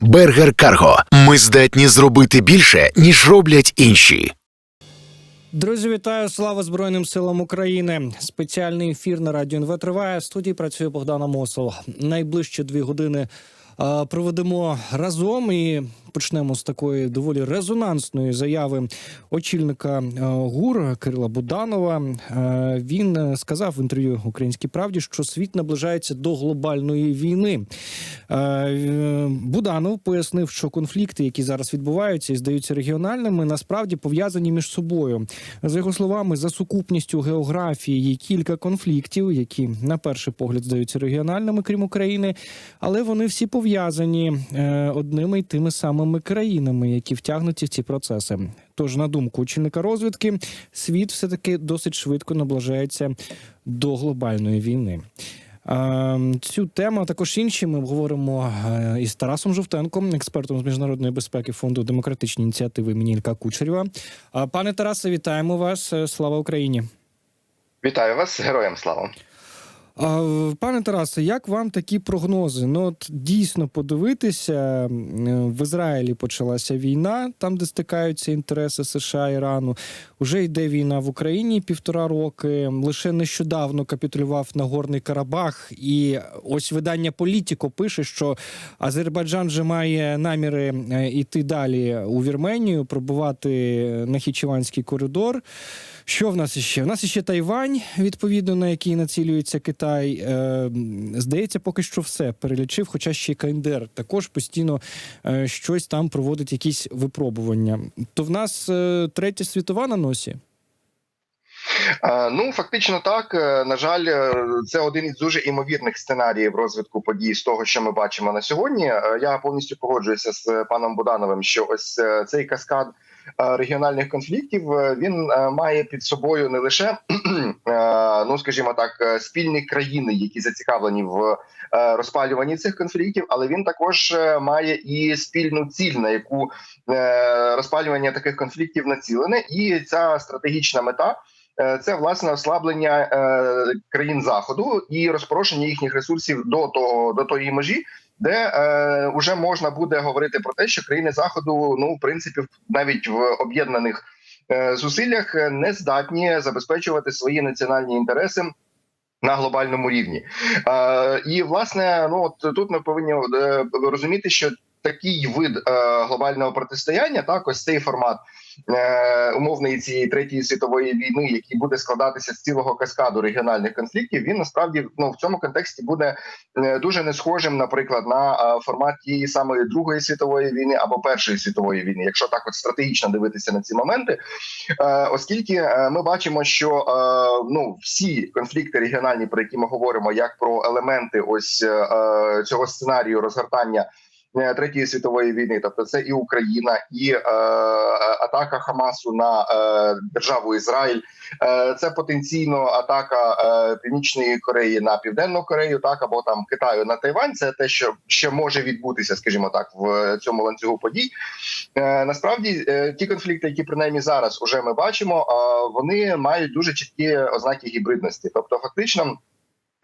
Бергер Карго. Ми здатні зробити більше, ніж роблять інші. Друзі, вітаю! Слава Збройним силам України! Спеціальний ефір на радіо НВ триває. В студії працює Богдана Мосова. Найближчі дві години проведемо разом і почнемо з такої доволі резонансної заяви очільника ГУР Кирила Буданова. Він е, сказав в інтерв'ю Українській правді, що світ наближається до глобальної війни. Е, Буданов пояснив, що конфлікти, які зараз відбуваються і здаються регіональними, насправді пов'язані між собою. За його словами, за сукупністю географії є кілька конфліктів, які на перший погляд здаються регіональними, крім України, але вони всі пов'язані е, одними й тими самими країнами, які втягнуті в ці процеси. Тож, на думку очільника розвідки, світ все таки досить швидко наближається до глобальної війни. Е, Цю тему а також інші ми обговоримо е, із Тарасом Жовтенком, експертом з міжнародної безпеки фонду демократичні ініціативи імені Ілька Кучерєва. Пане Тарасе, вітаємо вас! Слава Україні! Вітаю вас, героям слава. Пане Тарасе, як вам такі прогнози? Ну от дійсно подивитися в Ізраїлі почалася війна, там де стикаються інтереси США Ірану. Уже йде війна в Україні півтора роки. Лише нещодавно капітулював Нагорний Карабах, і ось видання Політіко пише, що Азербайджан вже має наміри е, йти далі у Вірменію, пробувати Нахічеванський коридор. Що в нас іще? У нас іще Тайвань, відповідно на який націлюється Китай. Е, здається, поки що все перелічив, хоча ще й КНДР також постійно е, щось там проводить якісь випробування. То в нас е, третя світова на носі. Е, Ну фактично так. Е, На жаль, е, це один із дуже імовірних сценаріїв розвитку подій з того, що ми бачимо на сьогодні. Я повністю погоджуюся з паном Будановим, що ось цей каскад регіональних конфліктів е, він е, має під собою не лише е, ну, скажімо так, е, спільні країни, які зацікавлені в е, розпалюванні цих конфліктів, але він також е, має і спільну ціль, на яку е, розпалювання таких конфліктів націлене, і ця стратегічна мета. Е, Це власне ослаблення е, країн заходу і розпорошення їхніх ресурсів до того до тої межі, де е, вже можна буде говорити про те, що країни заходу, ну в принципі, навіть в об'єднаних е, зусиллях е, не здатні забезпечувати свої національні інтереси. На глобальному рівні е, і власне, ну от тут ми повинні е, розуміти, що такий вид е, глобального протистояння, так ось цей формат е, умовної цієї третьої світової війни, який буде складатися з цілого каскаду регіональних конфліктів, він насправді ну в цьому контексті буде е, дуже не схожим, наприклад, на формат тієї самої другої світової війни або першої світової війни, якщо так от стратегічно дивитися на ці моменти, оскільки ми бачимо, що ну всі конфлікти регіональні, про які ми говоримо, як про елементи ось цього сценарію розгортання. Е, Третьої світової війни, тобто це і Україна, і е, атака Хамасу на е, державу Ізраїль, е, це потенційно атака е, Північної Кореї на Південну Корею, так або там Китаю на Тайвань. Це те, що ще може відбутися, скажімо так, в цьому ланцюгу подій. Е, насправді, е, ті конфлікти, які принаймні зараз уже ми бачимо, е, вони мають дуже чіткі ознаки гібридності, тобто, фактично.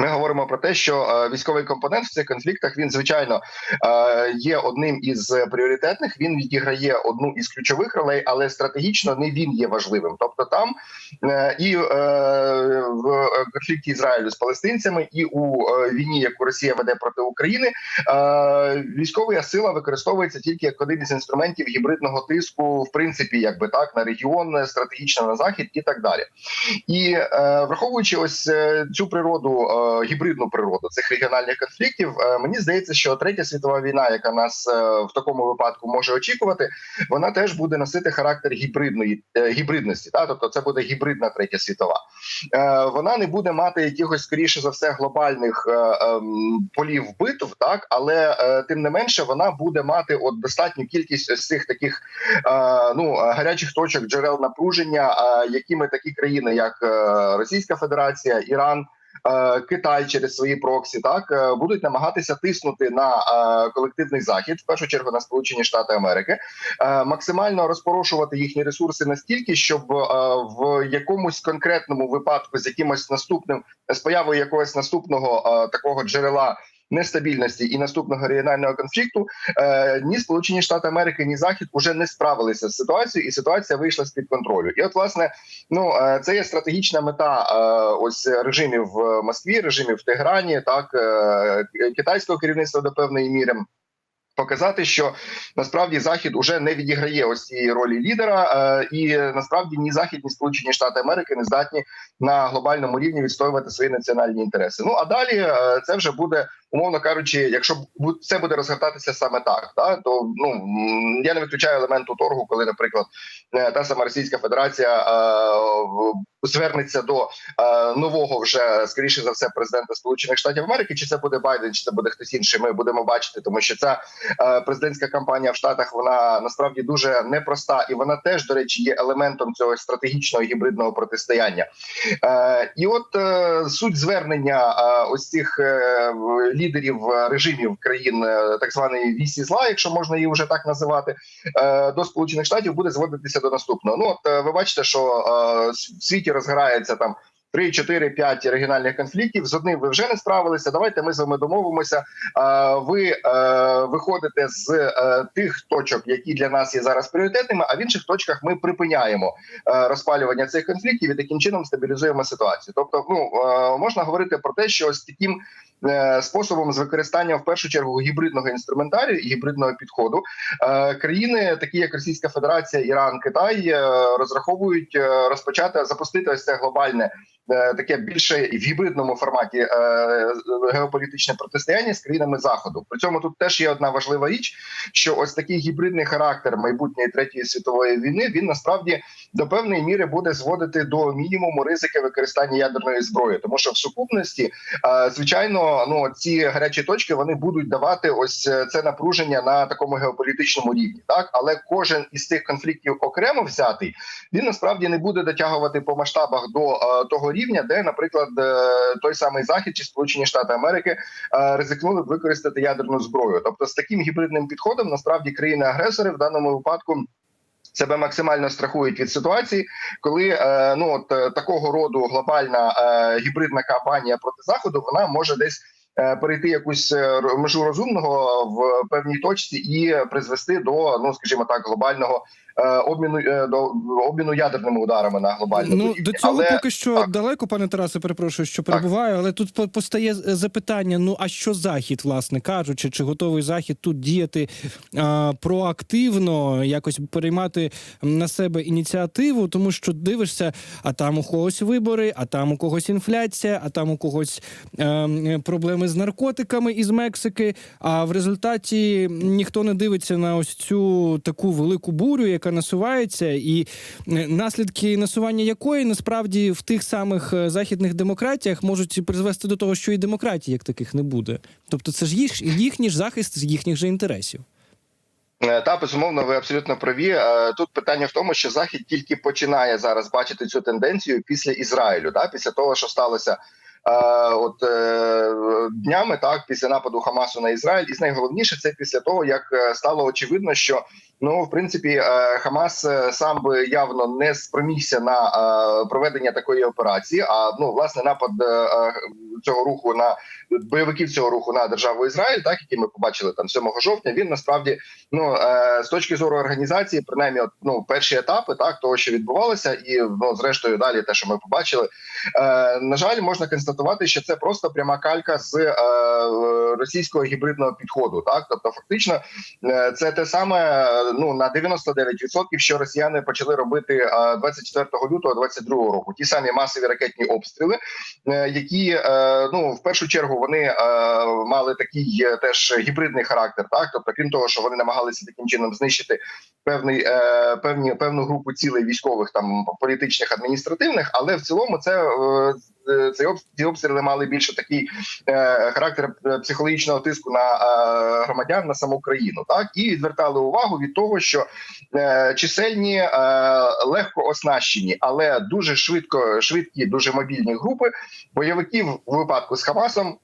Ми говоримо про те, що е, військовий компонент в цих конфліктах він звичайно е, є одним із пріоритетних. Він відіграє одну із ключових ролей, але стратегічно не він є важливим. Тобто, там е, і в конфлікті Ізраїлю з палестинцями, і у війні, яку Росія веде проти України, військова сила використовується тільки як один із інструментів гібридного тиску, в принципі, якби так на регіон, стратегічно на захід і так далі. І враховуючи ось цю природу, гібридну природу цих регіональних конфліктів, е, мені здається, що третя світова війна, яка нас е, в такому випадку може очікувати, вона теж буде носити характер гібридної е, гібридності. Та тобто, це буде гібридна третя світова. Вона не буде мати якихось скоріше за все глобальних ем, полів битв, так але тим не менше вона буде мати от достатню кількість ось цих таких ну гарячих точок джерел напруження, якими такі країни, як Російська Федерація, Іран. Е, Китай через свої проксі так е, будуть намагатися тиснути на е, колективний захід, в першу чергу на Сполучені Штати Америки, максимально розпорошувати їхні ресурси настільки, щоб в якомусь конкретному випадку з якимось наступним з появою якогось наступного такого джерела нестабільності і наступного регіонального конфлікту, е, ні Сполучені Штати Америки, ні Захід уже не справилися з ситуацією, і ситуація вийшла з під контролю. І от власне, ну е, це є стратегічна мета е, ось режимів в Москві, режимів в Теграні, так китайського керівництва до певної міри. Показати, що насправді захід уже не відіграє ось цієї ролі лідера, е, і насправді ні захід, ні Сполучені Штати Америки не здатні на глобальному рівні відстоювати свої національні інтереси. Ну а далі е, це вже буде умовно кажучи, якщо це буде розгортатися саме так, та то ну я не виключаю елементу торгу, коли, наприклад, е, та сама Російська Федерація звернеться до нового вже скоріше за все президента Сполучених Штатів Америки, чи це буде Байден, чи це буде хтось інший. Ми будемо бачити, тому що ця е, президентська кампанія в Штатах вона насправді дуже непроста, і вона теж, до речі, є елементом цього стратегічного гібридного протистояння. Е, і от е, суть звернення е, ось цих е, лідерів е, режимів країн е, так званої вісі зла, якщо можна її вже так називати, е, до сполучених штатів буде зводитися до наступного. Ну от е, ви бачите, що е, в світі розгорається там. 3, 4, 5 регіональних конфліктів з одним ви вже не справилися. Давайте ми з вами домовимося. Ви е, виходите з е, тих точок, які для нас є зараз пріоритетними. А в інших точках ми припиняємо е, розпалювання цих конфліктів і таким чином стабілізуємо ситуацію. Тобто, ну можна говорити про те, що ось таким способом з використанням в першу чергу гібридного інструментарію і гібридного підходу е, країни, такі як Російська Федерація, Іран, Китай, е, розраховують е, розпочати запустити ось це глобальне. е, Таке більше в гібридному форматі е, геополітичне протистояння з країнами заходу. При цьому тут теж є одна важлива річ, що ось такий гібридний характер майбутньої третьої світової війни він насправді до певної міри буде зводити до мінімуму ризики використання ядерної зброї, тому що в сукупності, е, звичайно, ну ці гарячі точки вони будуть давати ось е, це напруження на такому геополітичному рівні. Так, але кожен із цих конфліктів окремо взятий, він насправді не буде дотягувати по масштабах до е, того рівня, де, наприклад, е, той самий захід чи Сполучені Штати Америки ризикнули б використати ядерну зброю. Тобто, з таким гібридним підходом насправді країни-агресори в даному випадку. Себе максимально страхують від ситуації, коли е, ну от е, такого роду глобальна е, гібридна кампанія проти заходу вона може десь перейти якусь межу розумного в певній точці і призвести до ну скажімо так глобального обміну е, до обміну ядерними ударами на глобальному Ну до цього Але, поки що так. далеко, пане Тарасе, перепрошую, що перебуваю, але тут по- постає з- запитання: ну а що захід, власне кажучи, чи готовий захід тут діяти а, проактивно, якось переймати на себе ініціативу, тому що дивишся, а там у когось вибори, а там у когось інфляція, а там у когось е, проблеми з наркотиками із Мексики. А в результаті ніхто не дивиться на ось цю таку велику бурю, яка насувається, і е, наслідки насування якої насправді в тих самих е, західних демократіях можуть призвести до того, що і демократії як таких не буде. Тобто, це ж їх їхній ж захист їхніх же інтересів. Е, Та безумовно, ви абсолютно праві. Тут питання в тому, що захід тільки починає зараз бачити цю тенденцію після Ізраїлю, да, після того, що сталося. От днями, так після нападу Хамасу на Ізраїль, і найголовніше це після того, як стало очевидно, що ну в принципі е, Хамас е, сам би явно не спромігся на е, проведення такої операції. А ну власне напад цього руху на бойовиків цього руху на державу Ізраїль, так який ми побачили там 7 жовтня. Він насправді ну з точки зору організації, принаймні, от, ну перші етапи так того, що відбувалося, і ну зрештою далі, те, що ми побачили, на жаль, можна констатувати, що це просто пряма калька з російського гібридного підходу. Так, тобто, фактично, це те саме ну на 99%, що росіяни почали робити е, 24 лютого 22 року. Ті самі масові ракетні обстріли, е, які е, ну в першу чергу вони е, мали такий теж гібридний характер. Так, тобто, крім того, що вони намагалися таким чином знищити певний певні певну групу цілей військових, там політичних адміністративних, але в цілому це. Е, Цей ці обстріли мали більше такий е, характер е, психологічного тиску на громадян на саму країну, так і відвертали увагу від того, що чисельні легко оснащені, але дуже швидко швидкі, дуже мобільні групи бойовиків у випадку з Хамасом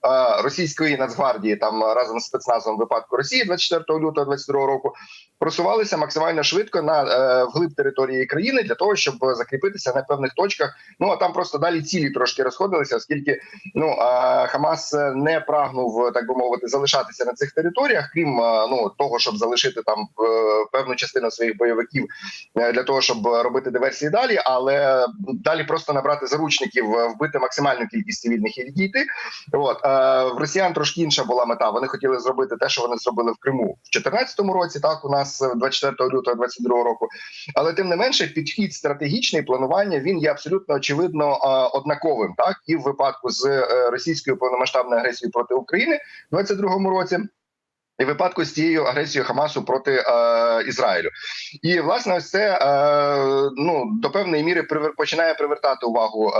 російської нацгвардії, там разом з спецназом в випадку Росії 24 лютого 22 року просувалися максимально швидко на вглиб території країни для того, щоб закріпитися на певних точках. Ну а там просто далі цілі трошки розходилися, оскільки ну е, Хамас не прагнув так би мовити залишатися на цих територіях, крім е, ну того, щоб залишити там е, певну частину своїх бойовиків е, для того, щоб робити диверсії далі, але далі просто набрати заручників, е, вбити максимальну кількість цивільних і відійти. От е, в росіян трошки інша була мета. Вони хотіли зробити те, що вони зробили в Криму в 2014 році. Так у нас е, 24 лютого 22 року. Але тим не менше, підхід стратегічний планування він є абсолютно очевидно е, однаковим. Так і в випадку з е, російською повномасштабною агресією проти України в 22 році. І випадку з цією агресією Хамасу проти е, Ізраїлю, і власне, ось це е, ну до певної міри привер, починає привертати увагу е,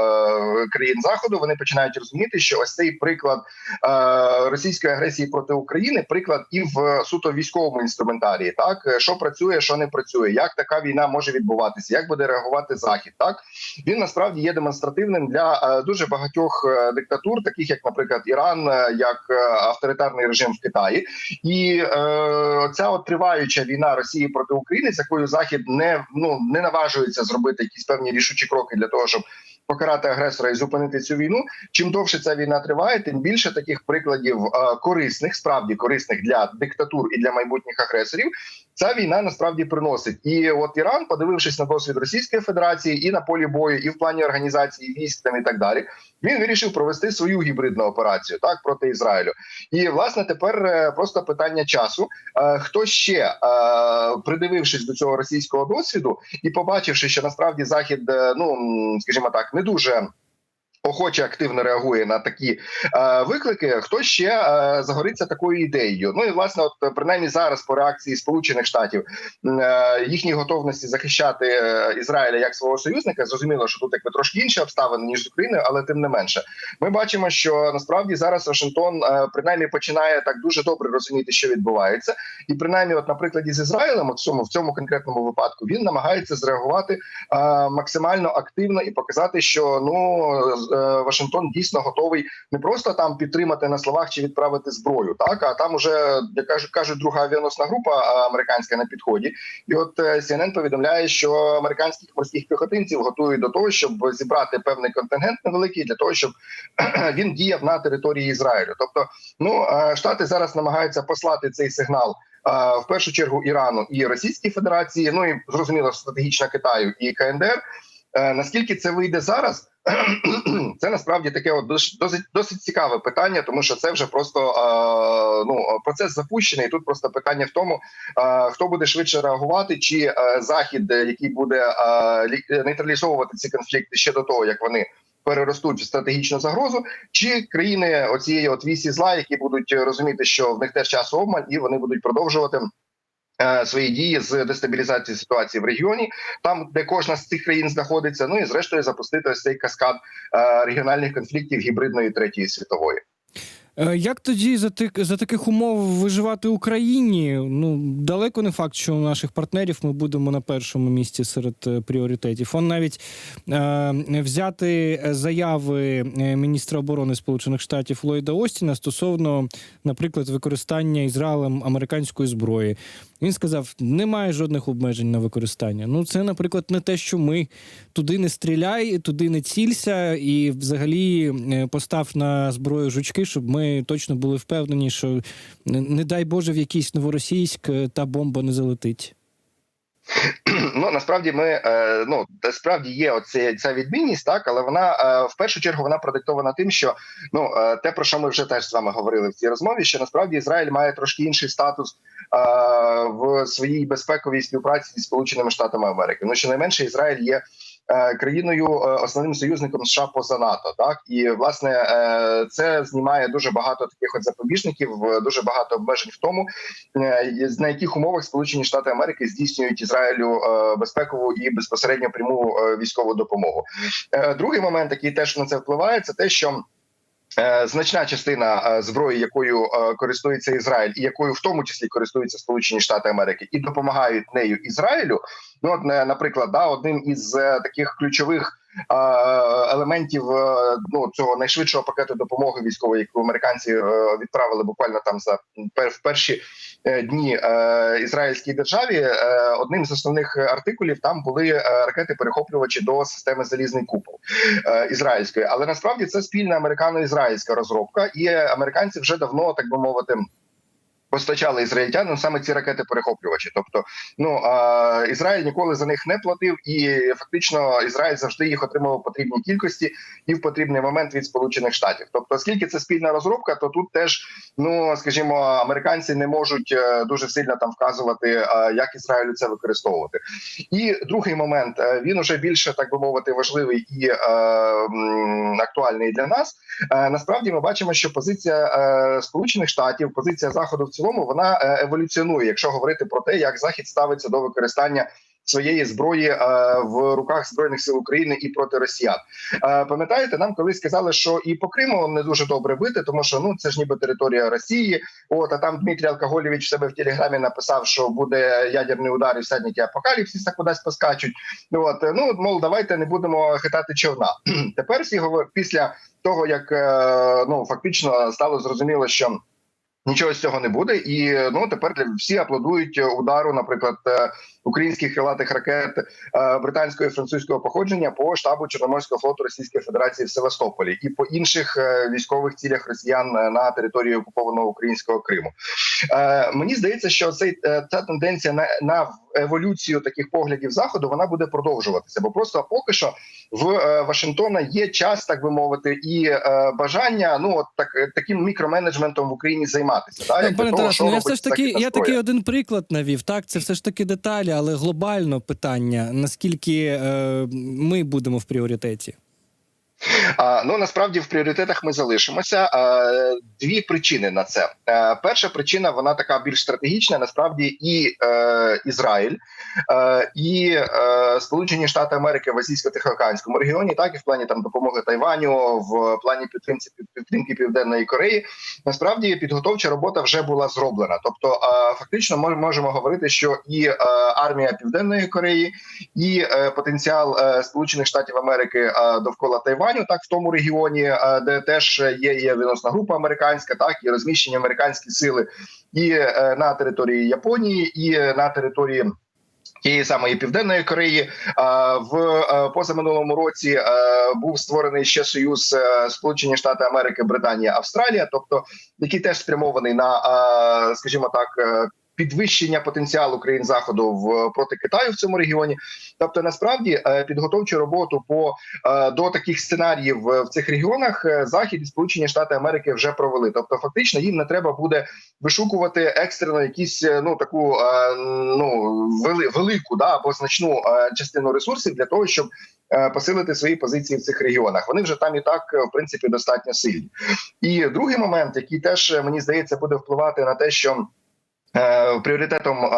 країн заходу. Вони починають розуміти, що ось цей приклад е, російської агресії проти України, приклад і в суто військовому інструментарії, так що працює, що не працює, як така війна може відбуватися, як буде реагувати захід. Так він насправді є демонстративним для е, дуже багатьох е, диктатур, таких як, наприклад, Іран, е, як е, авторитарний режим в Китаї. І е, ця от триваюча війна Росії проти України, з якою Захід не ну не наважується зробити якісь певні рішучі кроки для того, щоб покарати агресора і зупинити цю війну. Чим довше ця війна триває, тим більше таких прикладів е, корисних, справді корисних для диктатур і для майбутніх агресорів. Ця війна насправді приносить. І от Іран, подивившись на досвід Російської Федерації і на полі бою, і в плані організації військ там і так далі, він вирішив провести свою гібридну операцію так проти Ізраїлю. І власне тепер е, просто питання часу. Е, Хто ще придивившись до цього російського досвіду і побачивши, що насправді захід, ну скажімо так, не дуже. Охоче активно реагує на такі е, виклики. Хто ще е, загориться такою ідеєю? Ну і власне, от принаймні зараз по реакції Сполучених Штатів е, їхній готовності захищати е, Ізраїля як свого союзника. Зрозуміло, що тут якби трошки інші обставини ніж з Україною, але тим не менше, ми бачимо, що насправді зараз Вашингтон е, принаймні починає так дуже добре розуміти, що відбувається, і принаймні, от на прикладі з Ізраїлем, от цьому в цьому конкретному випадку, він намагається зреагувати е, максимально активно і показати, що ну Вашингтон дійсно готовий не просто там підтримати на словах чи відправити зброю, так а там уже як кажуть, кажуть, друга авіаносна група е, американська на підході. І от е, CNN повідомляє, що американських морських піхотинців готують до того, щоб зібрати певний контингент невеликий для того, щоб він діяв на території Ізраїлю. Тобто, ну е, штати зараз намагаються послати цей сигнал. е, В першу чергу Ірану і Російській Федерації, ну і зрозуміло, стратегічно Китаю і КНДР. Е, Наскільки це вийде зараз? Це насправді таке от досить досить цікаве питання, тому що це вже просто е, ну процес запущений. Тут просто питання в тому, е, хто буде швидше реагувати, чи захід, який буде нейтралізовувати ці конфлікти ще до того, як вони переростуть в стратегічну загрозу, чи країни оцієї от вісі зла, які будуть розуміти, що в них теж час обмаль, і вони будуть продовжувати. Е, Свої дії з дестабілізації ситуації в регіоні, там де кожна з цих країн знаходиться, ну і зрештою запустити ось цей каскад е, регіональних конфліктів гібридної третьої світової. Е, Як тоді за тих за таких умов виживати Україні? Ну далеко не факт, що у наших партнерів ми будемо на першому місці серед пріоритетів. Он навіть е, взяти заяви міністра оборони Сполучених Штатів Ллойда Остіна стосовно, наприклад, використання Ізраїлем американської зброї. Він сказав: немає жодних обмежень на використання. Ну, це, наприклад, не те, що ми туди не стріляй, туди не цілься, і взагалі е, постав на зброю жучки, щоб ми точно були впевнені, що не, дай Боже в якийсь новоросійськ е, та бомба не залетить. Ну насправді ми е, ну справді є оце ця відмінність, так але вона в першу чергу вона продиктована тим, що ну те про що ми вже теж з вами говорили в цій розмові, що насправді Ізраїль має трошки інший статус в своїй безпековій співпраці зі Сполученими Штатами Америки. Ну щонайменше Ізраїль є. е, Країною е, основним союзником США поза НАТО, так і власне е, це знімає дуже багато таких от запобіжників, е, дуже багато обмежень в тому, е, на яких умовах Сполучені Штати Америки здійснюють Ізраїлю е, безпекову і безпосередньо пряму е, військову допомогу. Е, Другий момент, який теж на це впливає, це те, що е, Значна частина е, зброї, якою е, користується Ізраїль, і якою в тому числі користуються Сполучені Штати Америки, і допомагають нею Ізраїлю. Ну, от, е, наприклад, да, одним із е, таких ключових елементів е, ну цього найшвидшого пакету допомоги військової, яку американці е, відправили буквально там за в перші е, дні е, ізраїльській державі. е, Одним з основних артикулів там були е, ракети-перехоплювачі до системи залізний купол е, ізраїльської, але насправді це спільна американо-ізраїльська розробка, і американці вже давно так би мовити. Постачали ізраїльтянам саме ці ракети перехоплювачі. Тобто, ну а, Ізраїль ніколи за них не платив, і фактично Ізраїль завжди їх отримував в потрібній кількості і в потрібний момент від Сполучених Штатів. Тобто, оскільки це спільна розробка, то тут теж ну скажімо, американці не можуть е, дуже сильно там вказувати, е, як Ізраїлю це використовувати. І другий момент е, він уже більше так би мовити важливий і е, актуальний для нас. Насправді ми бачимо, що позиція Сполучених Штатів, позиція Заходу в цілому, вона е, еволюціонує, якщо говорити про те, як Захід ставиться до використання. Своєї зброї е, в руках збройних сил України і проти Росіян. Е, пам'ятаєте, нам колись сказали, що і по Криму не дуже добре бити, тому що ну це ж ніби територія Росії. От а там Дмитрій Алкоголєвич в себе в телеграмі написав, що буде ядерний удар і всадники апокаліпсиса кудись поскачуть. От ну мов, давайте не будемо хитати човна. Тепер всі говор- після того, як ну фактично стало зрозуміло, що. Нічого з цього не буде, і ну тепер всі аплодують удару, наприклад, е, українських крилатих ракет е, британського і французького походження по штабу Чорноморського флоту Російської Федерації в Севастополі і по інших е, військових цілях Росіян е, на території окупованого українського Криму. Мені здається, що цей ця тенденція на, на еволюцію таких поглядів заходу вона буде продовжуватися, бо просто поки що в Вашингтона є час, так би мовити, і бажання ну от так таким мікроменеджментом в Україні займатися. Так, для пане того, Тарасе, що ну я все ж таки, я такий один приклад навів. Так, це все ж таки деталі, але глобально питання: наскільки е, ми будемо в пріоритеті? Ну насправді в пріоритетах ми залишимося. Дві причини на це. Е, перша причина вона така більш стратегічна. Насправді, і е, Ізраїль, е, і Сполучені Штати Америки в Азійсько-Тихоокеанському регіоні, так і в плані там допомоги Тайваню, в плані підтримки підтримки Південної Кореї. Насправді підготовча робота вже була зроблена. Тобто, фактично, ми можемо говорити, що і армія Південної Кореї, і потенціал Сполучених Штатів Америки довкола Тайваню, так в тому регіоні, е, де теж є, є відносна група американська, так і розміщені американські сили і е, на території Японії, і на території. Тієї самої південної Кореї А, в е, позаминулому році був створений ще союз Сполучені Штати Америки, Британія, Австралія, тобто який теж спрямований на, скажімо так, підвищення потенціалу країн заходу в проти Китаю в цьому регіоні. Тобто, насправді е, підготовчу роботу по е, до таких сценаріїв е, в цих регіонах захід і Сполучені Штати Америки вже провели. Тобто, фактично їм не треба буде вишукувати екстрено якісь ну таку ну вели, велику да або значну частину ресурсів для того, щоб посилити свої позиції в цих регіонах. Вони вже там і так в принципі достатньо сильні. І другий момент, який теж мені здається буде впливати на те, що Пріоритетом е,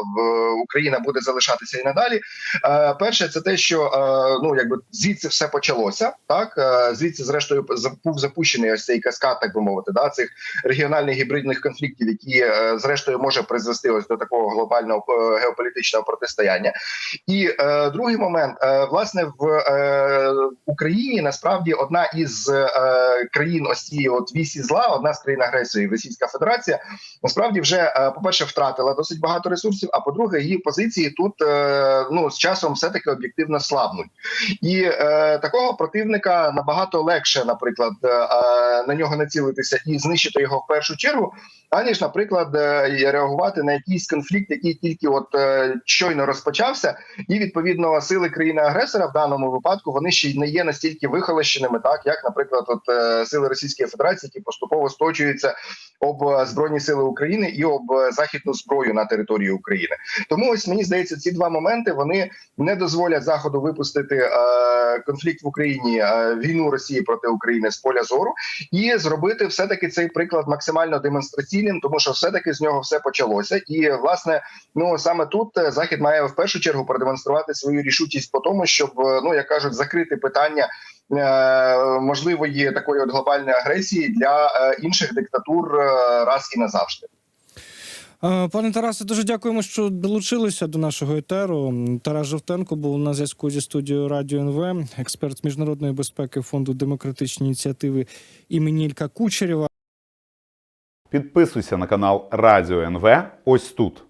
в- Україна буде залишатися і надалі. Е, Перше, це те, що е, ну якби звідси все почалося. Так Е, звідси, зрештою, був запущений ось цей каскад, так би мовити, да цих регіональних гібридних конфліктів, які зрештою може призвести ось до такого глобального геополітичного протистояння. І другий момент, власне, в Україні насправді одна із країн ось цієї от вісі зла, одна з країн агресії, Російська Федерація, насправді вже е, по-перше, втратила досить багато ресурсів. А по-друге, її позиції тут е, ну з часом все таки об'єктивно слабнуть, і е, такого противника набагато легше, наприклад, е, е, на нього націлитися і знищити його в першу чергу, аніж, наприклад, реагувати на якийсь конфлікт, який тільки от щойно розпочався, і відповідно сили країни-агресора в даному випадку вони ще й не є настільки вихолощеними, так як, наприклад, от сили Російської Федерації, які поступово сточуються об збройні сили України і об західну зброю на території України. Тому ось мені здається, ці два моменти вони не дозволять заходу випустити е, конфлікт в Україні, е, війну Росії проти України з поля зору, і зробити все таки цей приклад максимально демонстраційним, тому що все таки з нього все почалося. І власне, ну саме тут е, захід має в першу чергу продемонструвати свою рішучість по тому, щоб ну як кажуть, закрити питання. Можливої такої от глобальної агресії для інших диктатур раз і назавжди. Е, Пане Тарасе, дуже дякуємо, що долучилися до нашого етеру. Тарас Жовтенко був на зв'язку зі студією Радіо НВ, експерт з міжнародної безпеки фонду демократичні ініціативи імені Ілька Кучерєва. Підписуйся на канал Радіо НВ ось тут.